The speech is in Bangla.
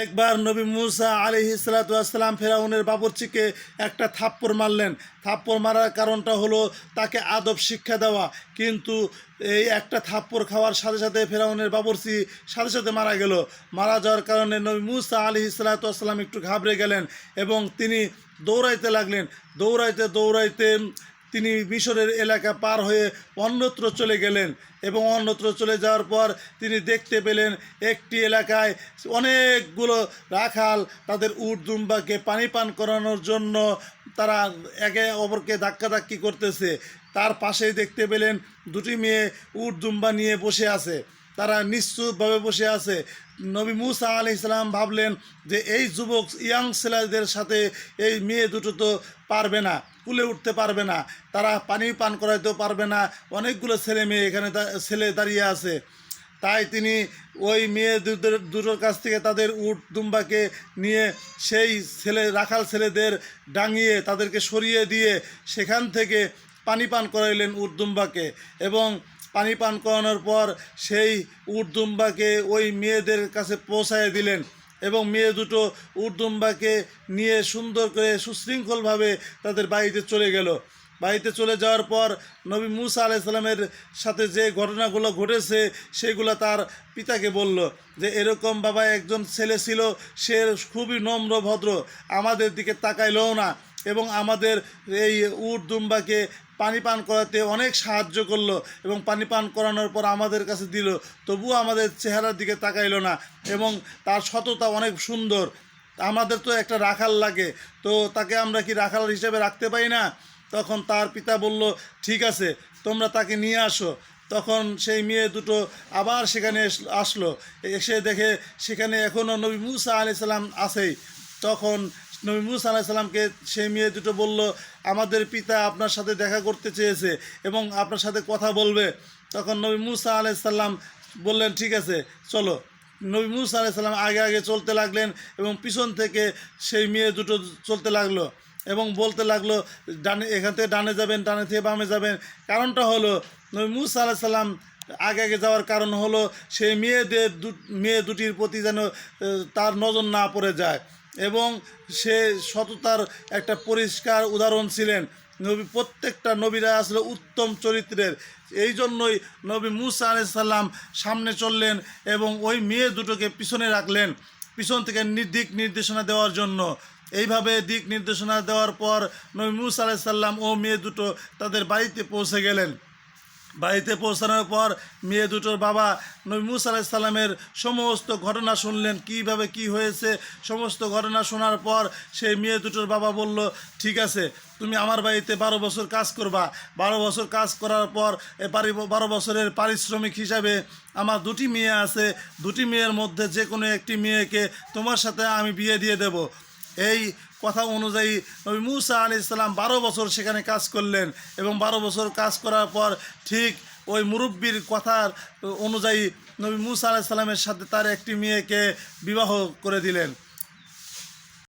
একবার নবী মুসা আলি সালাতাম ফেরাউনের বাবরচিকে একটা থাপ্পড় মারলেন। থাপ্পড় মারার কারণটা হলো তাকে আদব শিক্ষা দেওয়া। কিন্তু এই একটা থাপ্পড় খাওয়ার সাথে সাথে ফেরাউনের বাবরচি সাথে সাথে মারা গেল। মারা যাওয়ার কারণে নবী মুসা আলি সালাতাম একটু ঘাবড়ে গেলেন এবং তিনি দৌড়াইতে লাগলেন। দৌড়াইতে দৌড়াইতে তিনি মিশরের এলাকা পার হয়ে অন্যত্র চলে গেলেন এবং অন্যত্র চলে যাওয়ার পর তিনি দেখতে পেলেন একটি এলাকায় অনেকগুলো রাখাল তাদের উট দুম্বাকে পানি পান করানোর জন্য তারা একে অপরকে ধাক্কাধাক্কি করতেছে। তার পাশেই দেখতে পেলেন দুটি মেয়ে উট দুম্বা নিয়ে বসে আছে। তারা নিশ্চুপভাবে বসে আছে। নবী মুসা আলি ইসলাম ভাবলেন যে এই যুবক ইয়াং ছেলেদের সাথে এই মেয়ে দুটো তো পারবে না, কুলে উঠতে পারবে না, তারা পানি পান করাইতেও পারবে না, অনেকগুলো ছেলে মেয়ে এখানে ছেলে দাঁড়িয়ে আছে। তাই তিনি ওই মেয়ে দুটোর কাছ থেকে তাদের উট দুম্বাকে নিয়ে সেই ছেলে, রাখাল ছেলেদের ডাঙিয়ে তাদেরকে সরিয়ে দিয়ে সেখান থেকে পানি পান করাইলেন উট দুম্বাকে এবং পানি পান করানোর পর সেই উর্দুম্বাকে ওই মেয়েদের কাছে পৌঁছায় দিলেন এবং মেয়ে দুটো উর্দুম্বাকে নিয়ে সুন্দর করে সুশৃঙ্খলভাবে তাদের বাড়িতে চলে গেল। বাড়িতে চলে যাওয়ার পর নবী মুসা আলাইসাল্লামের সাথে যে ঘটনাগুলো ঘটেছে সেগুলো তার পিতাকে বলল যে, এরকম বাবা একজন ছেলে ছিল, সে খুবই নম্র, ভদ্র। আমাদের দিকে তাকাইলও না। এবং আমাদের এই উট দুম্বাকে পানি পান করাতে অনেক সাহায্য করল এবং পানি পান করানোর পর আমাদের কাছে দিল। তবুও আমাদের চেহারার দিকে তাকাইলো না এবং তার সততা অনেক সুন্দর। আমাদের তো একটা রাখাল লাগে, তো তাকে আমরা কি রাখাল হিসেবে রাখতে পারি না? তখন তার পিতা বলল, ঠিক আছে, তোমরা তাকে নিয়ে আসো। তখন সেই মেয়ে দুটো আবার সেখানে আসলো। এসে দেখে সেখানে এখনও নবী মুসা আলি সাল্লাম আছেই। তখন নবী মুসা আলাহি সাল্লামকে সেই মেয়ে দুটো বলল, আমাদের পিতা আপনার সাথে দেখা করতে চেয়েছে এবং আপনার সাথে কথা বলবে। তখন নবী মুসা আলাহি সাল্লাম বললেন, ঠিক আছে, চলো। নবী মুসা আলাহি সাল্লাম আগে আগে চলতে লাগলেন এবং পিছন থেকে সেই মেয়ে দুটো চলতে লাগল এবং বলতে লাগল, ডানে, এখান থেকে ডানে যাবেন, ডানে থেকে বামে যাবেন। কারণটা হলো, নবী মুসা আলাহি সাল্লাম আগে আগে যাওয়ার কারণ হলো, সেই মেয়েদের মেয়ে দুটির প্রতি যেন তার নজর না পড়ে যায়। এবং সে সততার একটা পরিষ্কার উদাহরণ ছিলেন। নবী, প্রত্যেকটা নবীরা আসলে উত্তম চরিত্রের। এই জন্যই নবী মুসা আলাইসাল্লাম সামনে চললেন এবং ওই মেয়ে দুটোকে পিছনে রাখলেন, পিছন থেকে দিক নির্দেশনা দেওয়ার জন্য। এইভাবে দিক নির্দেশনা দেওয়ার পর নবী মুসা আলাইসাল্লাম ও মেয়ে দুটো তাদের বাড়িতে পৌঁছে গেলেন। বাড়িতে পৌঁছানোর পর মেয়ে দুটোর বাবা নবী মুসা আলাইসাল্লামের সমস্ত ঘটনা শুনলেন, কীভাবে কি হয়েছে, সমস্ত ঘটনা শোনার পর সেই মেয়ে দুটোর বাবা বলল, ঠিক আছে, তুমি আমার বাড়িতে বারো বছর কাজ করবা। বারো বছর কাজ করার পর এ পারি- বারো বছরের পারিশ্রমিক হিসাবে আমার দুটি মেয়ে আছে। দুটি মেয়ের মধ্যে যে কোনো একটি মেয়েকে তোমার সাথে আমি বিয়ে দিয়ে দেব। এই কথা অনুযায়ী নবী মুসা আলি ইসলাম বারো বছর সেখানে কাজ করলেন এবং বারো বছর কাজ করার পর ঠিক ওই মুরব্বীর কথার অনুযায়ী নবী মুসা আলাইসাল্লামের সাথে তার একটি মেয়েকে বিবাহ করে দিলেন।